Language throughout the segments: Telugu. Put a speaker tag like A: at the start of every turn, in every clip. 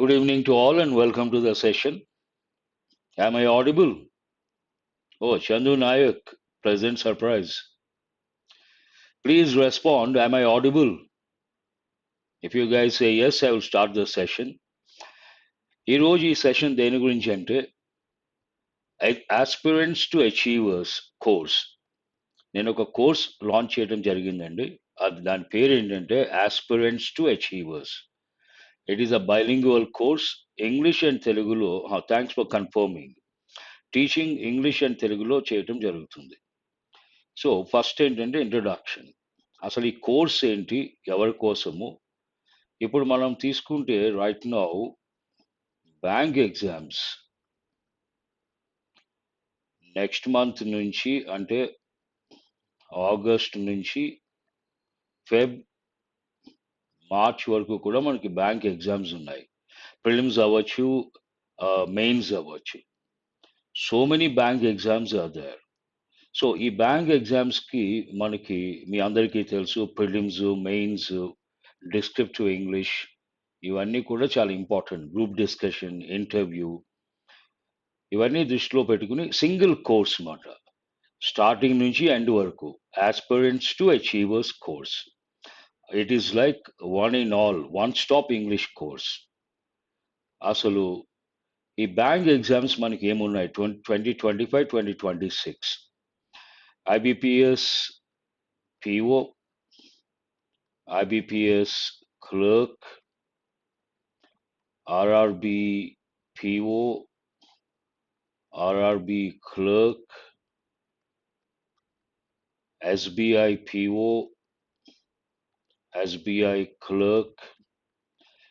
A: Good evening to all and welcome to the session. Am I audible? Oh, Chandu Nayak, pleasant surprise. Please respond. Am I audible? If you guys say yes, I will start the session. ఈ రోజు ఈ సెషన్ దేని గురించి అంటే ఆస్పిరెంట్స్ టు అచీవర్స్ కోర్స్ నేను ఒక కోర్స్ లాంచ్ చేయడం జరిగిందండి అది దాని పేరు ఏంటంటే aspirants to achievers it is a bilingual course English and తెలుగులో thanks for confirming teaching English and తెలుగులో చేయటం జరుగుతుంది. సో ఫస్ట్ ఏంటంటే ఇంట్రొడక్షన్ అసలు ఈ కోర్స్ ఏంటి? ఎవరి కోసము? ఇప్పుడు మనం తీసుకుంటే right now bank exams next month నుంచి అంటే ఆగస్ట్ నుంచి ఫెబ్ మార్చ్ వరకు కూడా మనకి బ్యాంక్ ఎగ్జామ్స్ ఉన్నాయి. ప్రిలిమ్స్ అవ్వచ్చు మెయిన్స్ అవ్వచ్చు. So many bank exams are there. So ఈ బ్యాంక్ ఎగ్జామ్స్కి మనకి మీ అందరికీ తెలుసు ప్రిలిమ్స్ మెయిన్స్ డిస్క్రిప్టివ్ ఇంగ్లీష్ ఇవన్నీ కూడా చాలా ఇంపార్టెంట్. గ్రూప్ డిస్కషన్ ఇంటర్వ్యూ ఇవన్నీ దృష్టిలో పెట్టుకుని సింగిల్ కోర్స్ మాట. స్టార్టింగ్ నుంచి ఎండ్ వరకు. Aspirants to achievers course. It is like one in all one stop English course అసలు ఈ బ్యాంక్ ఎగ్జామ్స్ మనకి ఏమున్నాయి? Twenty twenty twenty five twenty twenty six IBPS PO IBPS clerk RRB PO RRB clerk SBI PO SBI clerk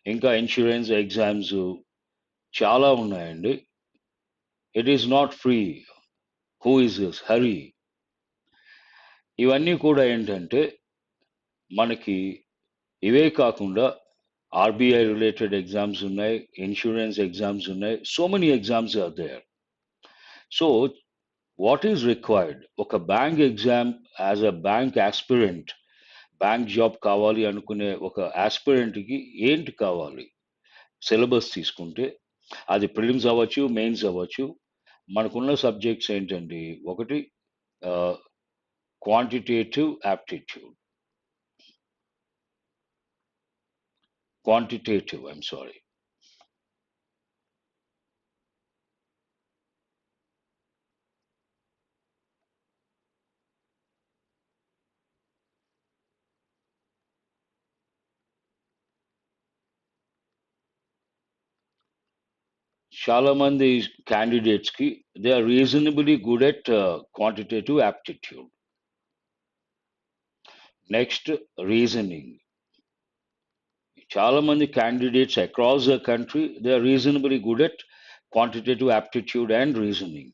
A: ఇంకా ఇన్సూరెన్స్ ఎగ్జామ్స్ చాలా ఉన్నాయండి. It is not free who is this hurry ఇవన్నీ కూడా ఏంటంటే మనకి ఇవే కాకుండా ఆర్బీఐ రిలేటెడ్ ఎగ్జామ్స్ ఉన్నాయి ఇన్సూరెన్స్ ఎగ్జామ్స్ ఉన్నాయి so many exams are there so what is required ఒక bank exam as a bank aspirant bank job కావాలి అనుకునే ఒక ఆస్పిరెంట్కి ఏంటి కావాలి? సిలబస్ తీసుకుంటే అది ప్రిలిమ్స్ అవ్వచ్చు మెయిన్స్ అవ్వచ్చు. మనకున్న సబ్జెక్ట్స్ ఏంటండి? ఒకటి quantitative aptitude quantitative I'm sorry చాలా మంది క్యాండిడేట్స్కి they are reasonably good at quantitative aptitude next reasoning చాలా మంది candidates across the country they are reasonably good at quantitative aptitude and reasoning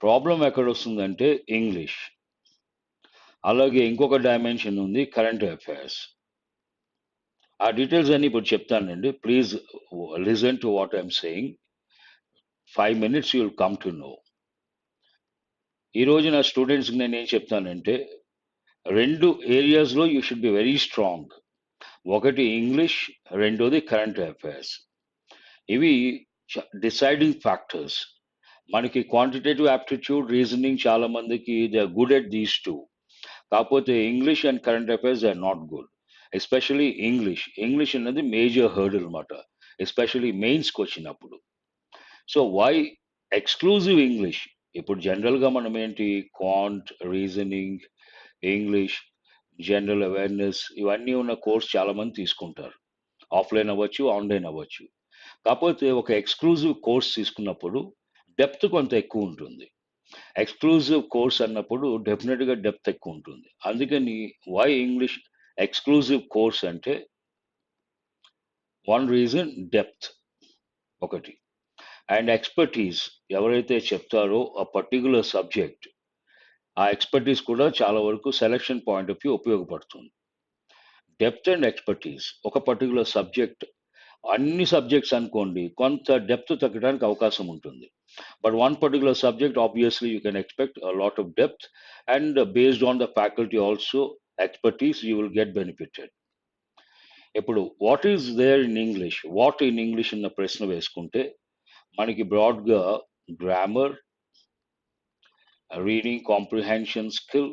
A: problem ఎక్కడ వస్తుందంటే ఇంగ్లీష్ అలాగే ఇంకొక డైమెన్షన్ ఉంది కరెంట్ అఫైర్స్ ఆ డీటెయిల్స్ అన్ని ఇప్పుడు చెప్తానండి. Please listen to what I'm saying five minutes you'll come to know ఈరోజు నా స్టూడెంట్స్కి నేను ఏం చెప్తానంటే రెండు ఏరియాస్లో you should be very strong ఒకటి ఇంగ్లీష్ రెండోది కరెంట్ అఫైర్స్ ఇవి డిసైడింగ్ ఫ్యాక్టర్స్ మనకి క్వాంటిటేటివ్ యాప్టిట్యూడ్ రీజనింగ్ చాలా మందికి they are good at these two కాకపోతే English and current affairs are not good especially English English అనేది మేజర్ హర్డ్ అనమాట ఎస్పెషలీ మెయిన్స్కి వచ్చినప్పుడు. సో వై ఎక్స్క్లూజివ్ ఇంగ్లీష్ ఇప్పుడు జనరల్గా మనం ఏంటి? Quant reasoning English general awareness ఇవన్నీ ఉన్న కోర్స్ చాలా మంది తీసుకుంటారు. ఆఫ్లైన్ అవ్వచ్చు ఆన్లైన్ అవ్వచ్చు. కాకపోతే ఒక ఎక్స్క్లూజివ్ కోర్స్ తీసుకున్నప్పుడు డెప్త్ కొంత ఎక్కువ ఉంటుంది. ఎక్స్క్లూజివ్ కోర్స్ అన్నప్పుడు డెఫినెట్గా డెప్త్ ఎక్కువ ఉంటుంది. అందుకని వై ఇంగ్లీష్ ఎక్స్క్లూజివ్ కోర్స్ అంటే వన్ రీజన్ డెప్త్ ఒకటి. అండ్ ఎక్స్పర్టీస్ ఎవరైతే చెప్తారో ఆ పర్టికులర్ సబ్జెక్ట్ ఆ ఎక్స్పర్టీస్ కూడా చాలా వరకు సెలక్షన్ పాయింట్ ఆఫ్ వ్యూ ఉపయోగపడుతుంది. డెప్త్ అండ్ ఎక్స్పర్టీస్ ఒక పర్టికులర్ సబ్జెక్ట్ అన్ని సబ్జెక్ట్స్ అనుకోండి కొంత డెప్త్ తగ్గడానికి అవకాశం ఉంటుంది. But one particular subject obviously you can expect lot of depth and based on the faculty also expertise you will get benefited ఇప్పుడు what is there in English what in English అన్న ప్రశ్న వేసుకుంటే మనకి బ్రాడ్గా grammar reading comprehension skill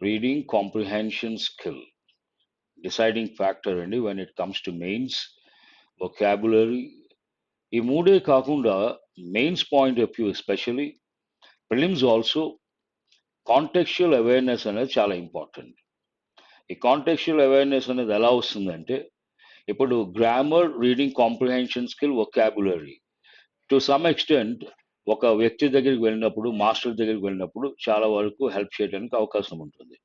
A: reading comprehension skill deciding factor అండి when it comes to mains vocabulary ఈ మూడే కాకుండా mains point of view especially prelims also contextual awareness అనేది చాలా ఇంపార్టెంట్ ఈ కాంటెక్చువల్ అవేర్నెస్ అనేది ఎలా వస్తుందంటే ఇప్పుడు grammar reading comprehension skill vocabulary to some extent ఒక వ్యక్తి దగ్గరికి వెళ్ళినప్పుడు మాస్టర్ దగ్గరికి వెళ్ళినప్పుడు చాలా వరకు హెల్ప్ చేయడానికి అవకాశం ఉంటుంది.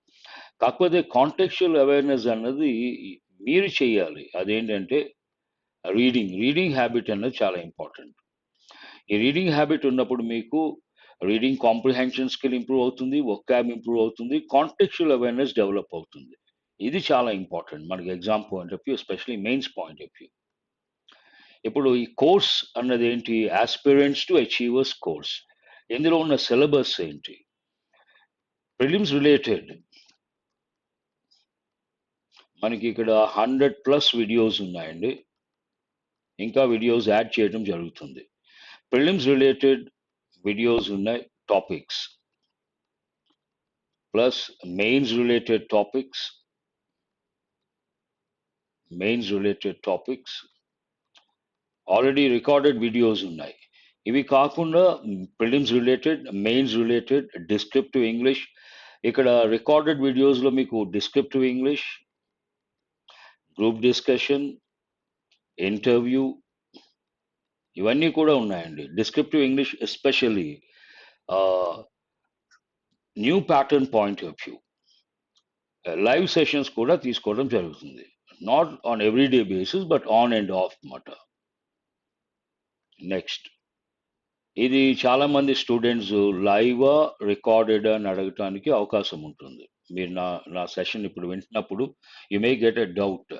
A: కాకపోతే కాంటెక్చువల్ అవేర్నెస్ అన్నది మీరు చేయాలి. అదేంటంటే రీడింగ్ రీడింగ్ హ్యాబిట్ అన్నది చాలా ఇంపార్టెంట్ ఈ రీడింగ్ హ్యాబిట్ ఉన్నప్పుడు మీకు రీడింగ్ కాంప్రిహెన్షన్ స్కిల్ ఇంప్రూవ్ అవుతుంది ఒక్యాబ్ ఇంప్రూవ్ అవుతుంది కాంటెక్చువల్ అవేర్నెస్ డెవలప్ అవుతుంది. ఇది చాలా ఇంపార్టెంట్. మనకి exam point of view especially mains point of view. ఇప్పుడు ఈ కోర్స్ అన్నది ఏంటి? Aspirants to achievers course. ఇందులో ఉన్న సిలబస్ ఏంటి? Prelims related. మనకి ఇక్కడ హండ్రెడ్ ప్లస్ వీడియోస్ ఉన్నాయండి. ఇంకా వీడియోస్ యాడ్ చేయడం జరుగుతుంది. ప్రిలిమ్స్ రిలేటెడ్ వీడియోస్ ఉన్నాయి topics. Plus mains related topics. Mains related topics already recorded videos ఉన్నాయి. ఇవి కాకుండా prelims related mains related descriptive English ఇక్కడ రికార్డెడ్ వీడియోస్లో మీకు descriptive English group discussion interview ఇవన్నీ కూడా ఉన్నాయండి. Descriptive English especially new pattern point of view live sessions కూడా తీసుకోవడం జరుగుతుంది. Not on everyday basis but on and off మాట నెక్స్ట్ ఇది చాలా మంది స్టూడెంట్స్ లైవ్ రికార్డెడ్ అని అడగటానికి అవకాశం ఉంటుంది. మీరు నా నా సెషన్ ఇప్పుడు వింటున్నప్పుడు you may get a doubt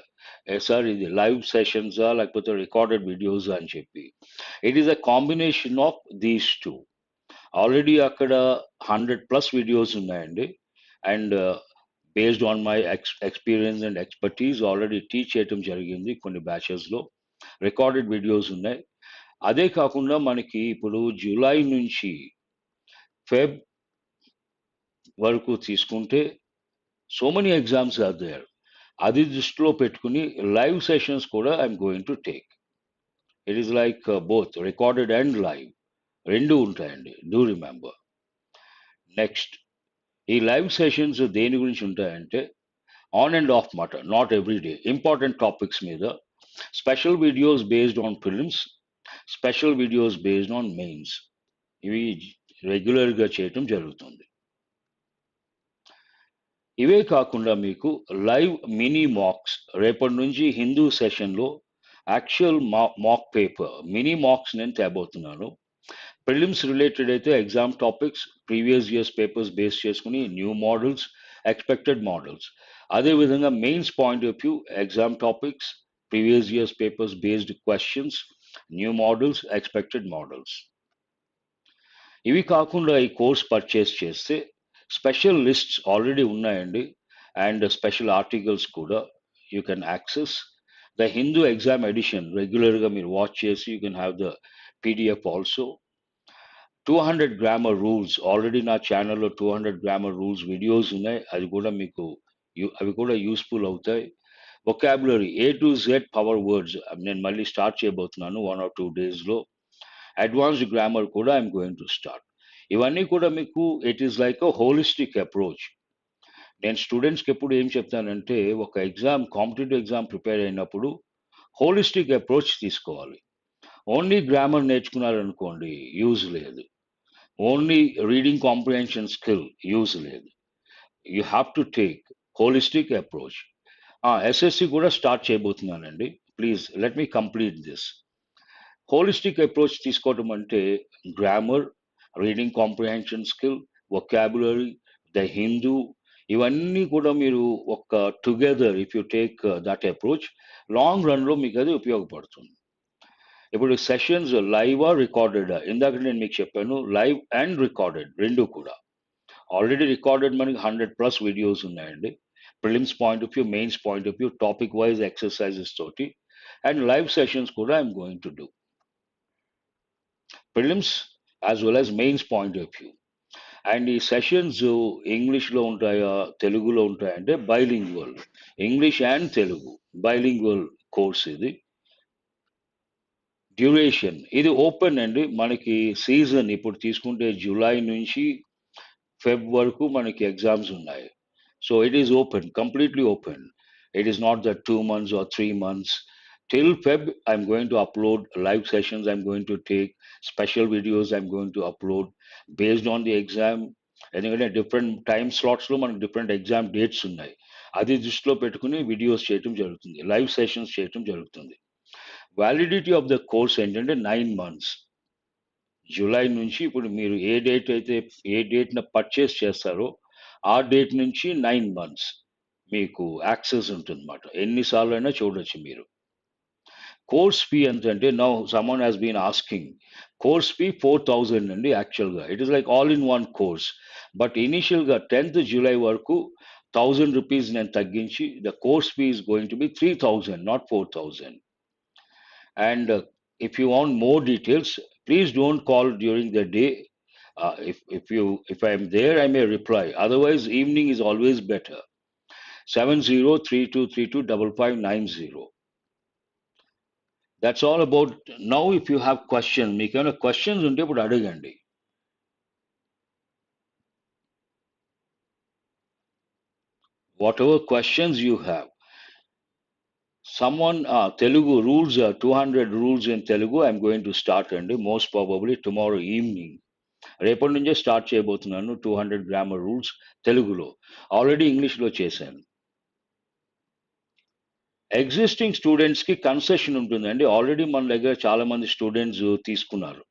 A: sir ఇది లైవ్ సెషన్సా లేకపోతే రికార్డెడ్ వీడియోస్ అని చెప్పి. It is a combination of these two already అక్కడ హండ్రెడ్ ప్లస్ వీడియోస్ ఉన్నాయండి. And based on my ex experience and expertise already teach చేయటం జరిగింది కొన్ని బ్యాచెస్లో రికార్డెడ్ వీడియోస్ ఉన్నాయి. అదే కాకుండా మనకి ఇప్పుడు జూలై నుంచి ఫెబ్ వరకు తీసుకుంటే so many exams are there అది దృష్టిలో పెట్టుకుని లైవ్ సెషన్స్ కూడా I'm going to take it is like both recorded and live రెండు ఉంటాయండి. డూ రిమెంబర్ నెక్స్ట్ ఈ లైవ్ సెషన్స్ దేని గురించి ఉంటాయంటే ఆన్ అండ్ ఆఫ్ మాట not every day important topics మీద special videos based on films special videos based on mains ఇవి రెగ్యులర్గా చేయటం జరుగుతుంది. ఇవే కాకుండా మీకు లైవ్ మినీ మాక్స్ రేపటి నుంచి హిందూ సెషన్లో యాక్చువల్ మా మాక్ పేపర్ మినీ మాక్స్ నేను తేబోతున్నాను. ప్రిలిమ్స్ రిలేటెడ్ అయితే exam topics previous years papers base చేసుకుని న్యూ మోడల్స్ ఎక్స్పెక్టెడ్ మోడల్స్ అదేవిధంగా mains point of view exam topics previous years papers based questions new models expected models ఇవి కాకుండా ఈ కోర్స్ పర్చేస్ చేస్తే స్పెషల్ లిస్ట్స్ ఆల్రెడీ ఉన్నాయండి. అండ్ స్పెషల్ ఆర్టికల్స్ కూడా you can access the Hindu exam edition రెగ్యులర్గా మీరు వాచ్ చేసి you can have the PDF also two hundred grammar rules already నా ఛానల్లో two hundred grammar rules videos ఉన్నాయి. అది కూడా మీకు అవి కూడా యూస్ఫుల్ అవుతాయి. Vocabulary A to Z power words నేను మళ్ళీ స్టార్ట్ చేయబోతున్నాను వన్ ఆర్ టూ డేస్లో అడ్వాన్స్డ్ గ్రామర్ కూడా ఐఎమ్ గోయింగ్ టు స్టార్ట్ ఇవన్నీ కూడా మీకు it is like a holistic approach నేను స్టూడెంట్స్కి ఎప్పుడు ఏం చెప్తానంటే ఒక ఎగ్జామ్ కాంపిటేటివ్ ఎగ్జామ్ ప్రిపేర్ అయినప్పుడు హోలిస్టిక్ అప్రోచ్ తీసుకోవాలి. ఓన్లీ గ్రామర్ నేర్చుకున్నారనుకోండి యూజ్ లేదు. Only reading comprehension skill use లేదు. You have to take holistic approach. SSC కూడా start చేయబోతున్నానండి. Please let me complete this. Holistic approach తీసుకోవటం అంటే grammar reading comprehension skill vocabulary the Hindu ఇవన్నీ కూడా మీరు ఒక together if you take that approach long రన్లో మీకు అది ఉపయోగపడుతుంది. ఇప్పుడు సెషన్స్ లైవా రికార్డెడ్ ఇందాక నేను మీకు చెప్పాను లైవ్ అండ్ రికార్డెడ్ రెండు కూడా. ఆల్రెడీ రికార్డెడ్ మనకి హండ్రెడ్ ప్లస్ వీడియోస్ ఉన్నాయండి. Prelims point of view mains point of view topic wise exercises తోటి. అండ్ లైవ్ సెషన్స్ కూడా I'm going to do prelims as well as mains point of view and ఈ సెషన్స్ ఇంగ్లీష్లో ఉంటాయా తెలుగులో ఉంటాయా అంటే bilingual English and Telugu bilingual course ఇది. డ్యూరేషన్ ఇది ఓపెన్ అండి మనకి సీజన్ ఇప్పుడు తీసుకుంటే జూలై నుంచి ఫెబ్ వరకు మనకి ఎగ్జామ్స్ ఉన్నాయి so it is open completely open it is not the two months or three months till Feb, I'm going to upload live sessions. I'm going to take special videos. I'm going to upload based on the exam. ఎందుకంటే డిఫరెంట్ టైం స్లాట్స్లో మనకు డిఫరెంట్ ఎగ్జామ్ డేట్స్ ఉన్నాయి అది దృష్టిలో పెట్టుకుని వీడియోస్ చేయటం జరుగుతుంది లైవ్ సెషన్స్ చేయటం జరుగుతుంది వ్యాలిడిటీ ఆఫ్ ద కోర్స్ ఏంటంటే నైన్ మంత్స్ జూలై నుంచి ఇప్పుడు మీరు ఏ డేట్ అయితే ఏ డేట్న పర్చేస్ చేస్తారో ఆ డేట్ నుంచి నైన్ మంత్స్ మీకు యాక్సెస్ ఉంటుంది అనమాట ఎన్నిసార్లు అయినా చూడొచ్చు మీరు. కోర్స్ ఫీ ఎంత అంటే now someone has been asking course fee four thousand అండి యాక్చువల్గా it is like all in one course but ఇనీషియల్గా టెన్త్ జూలై వరకు థౌజండ్ రూపీస్ నేను తగ్గించి the course fee is going to be three thousand not four thousand And uh, if you want more details, please don't call during the day. Uh, if if you if I'm there, I may reply. Otherwise, evening is always better. Seven zero three two three two double five nine zero. That's all about now. If you have questions, make a questions unde put adagandi. Whatever questions you have. Someone uh, telugu rules uh, 200 rules in telugu i'm going to start అండి most probably tomorrow evening. రేపటి నుంచే స్టార్ట్ చేయబోతున్నాను టూ హండ్రెడ్ గ్రామర్ రూల్స్ తెలుగులో ఆల్రెడీ ఇంగ్లీష్లో చేశాను. ఎగ్జిస్టింగ్ స్టూడెంట్స్కి కన్సెషన్ ఉంటుందండి. ఆల్రెడీ మన దగ్గర చాలా మంది స్టూడెంట్స్ తీసుకున్నారు.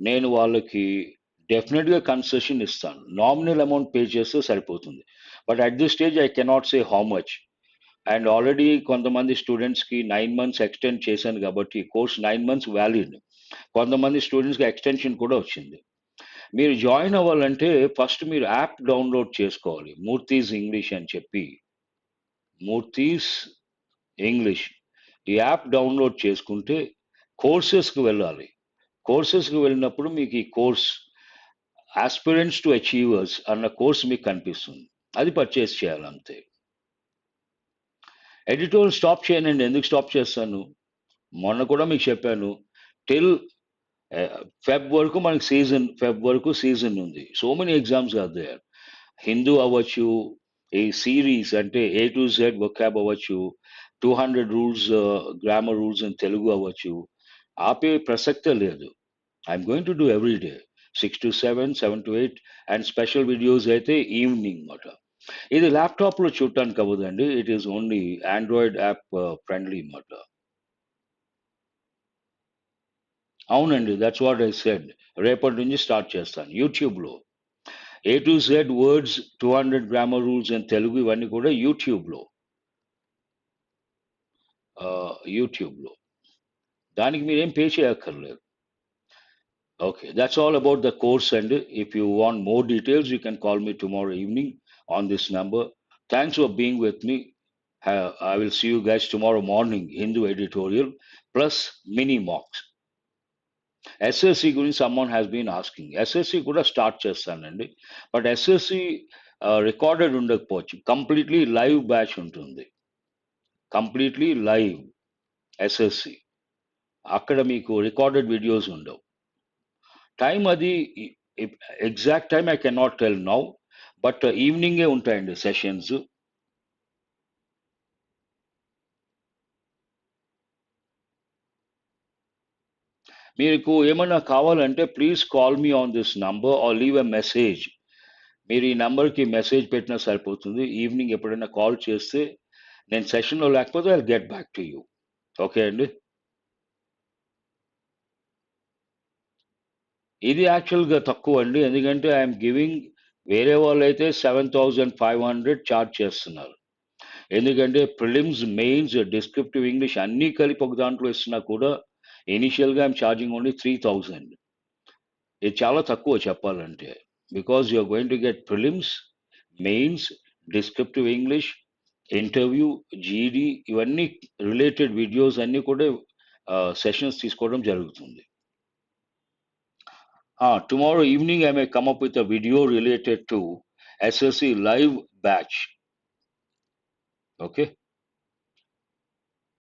A: నేను వాళ్ళకి డెఫినెట్గా కన్సెషన్ ఇస్తాను. నామినల్ అమౌంట్ పే చేస్తే సరిపోతుంది. But at this stage I cannot say how much and already కొంతమంది స్టూడెంట్స్కి నైన్ మంత్స్ ఎక్స్టెండ్ చేశాను కాబట్టి కోర్స్ నైన్ మంత్స్ వ్యాలిడ్ కొంతమంది స్టూడెంట్స్కి ఎక్స్టెన్షన్ కూడా వచ్చింది. మీరు జాయిన్ అవ్వాలంటే ఫస్ట్ మీరు యాప్ డౌన్లోడ్ చేసుకోవాలి. మూర్తీస్ ఇంగ్లీష్ అని చెప్పి. మూర్తీస్ ఇంగ్లీష్ ఈ యాప్ డౌన్లోడ్ చేసుకుంటే కోర్సెస్కి వెళ్ళాలి. కోర్సెస్కి వెళ్ళినప్పుడు మీకు ఈ కోర్స్ ఆస్పిరెంట్స్ టు అచీవర్స్ అన్న కోర్స్ మీకు కనిపిస్తుంది. అది పర్చేస్ చేయాలి ఎడిటోరియల్ ఎడిటోర్ స్టాప్ చేయనండి ఎందుకు స్టాప్ చేస్తాను? మొన్న కూడా మీకు చెప్పాను. టిల్ ఫెబ్ వరకు మనకి సీజన్ ఫెబ్ వరకు సీజన్ ఉంది. So many exams are Hindu అవ్వచ్చు ఈ సిరీస్ అంటే ఏ టు జెడ్ వొకాబ్ అవ్వచ్చు two hundred rules grammar rules in Telugu అవ్వచ్చు. ఆపే ప్రసక్తే లేదు. I'm going to do every day. Six to seven seven to eight and special videos అయితే ఈవినింగ్ మాట ఇది ల్యాప్టాప్లో చూడటానికి అవ్వదండి it is only Android app friendly మాట అవునండి దట్స్ వాట్ ఐ సెడ్ రేపటి నుంచి స్టార్ట్ చేస్తాను. యూట్యూబ్లో A to Z words two hundred grammar rules and Telugu ఇవన్నీ కూడా యూట్యూబ్లో యూట్యూబ్లో దానికి మీరేం పే చేయక్కర్లేదు. Okay that's all about the course and if you want more details you can call me tomorrow evening on this number thanks for being with me I will see you guys tomorrow morning Hindu editorial plus mini mocks SSC గురించి someone has been asking SSC కూడా స్టార్ట్ చేస్తానండి బట్ ఎస్ఎస్సి రికార్డెడ్ ఉండకపోవచ్చు కంప్లీట్లీ లైవ్ బ్యాచ్ ఉంటుంది కంప్లీట్లీ లైవ్ ఎస్ఎస్సి అక్కడ మీకు రికార్డెడ్ వీడియోస్ ఉండవు టైం అది exact time I cannot tell now but ఈవినింగే ఉంటాయండి సెషన్స్. మీకు ఏమైనా కావాలంటే please call me on this number or leave a message. మీరు ఈ నెంబర్కి మెసేజ్ పెట్టినా సరిపోతుంది. ఈవినింగ్ ఎప్పుడైనా కాల్ చేస్తే నేను సెషన్లో లేకపోతే I get back to you. Okay అండి? ఇది యాక్చువల్గా తక్కువ అండి. ఎందుకంటే ఐఎమ్ గివింగ్ వేరే వాళ్ళు అయితే seven thousand five hundred charge చేస్తున్నారు. ఎందుకంటే ప్రిలిమ్స్ మెయిన్స్ డిస్క్రిప్టివ్ ఇంగ్లీష్ అన్నీ కలిపి ఒక దాంట్లో ఇస్తున్నా కూడా ఇనిషియల్గా I'm charging only three thousand ఇది చాలా తక్కువ చెప్పాలంటే. Because you're going to get prelims mains descriptive English interview, GD ఇవన్నీ రిలేటెడ్ వీడియోస్ అన్నీ కూడా uh, సెషన్స్ తీసుకోవడం జరుగుతుంది. Uh, tomorrow evening, I may come up with a video related to SSE live batch. Okay.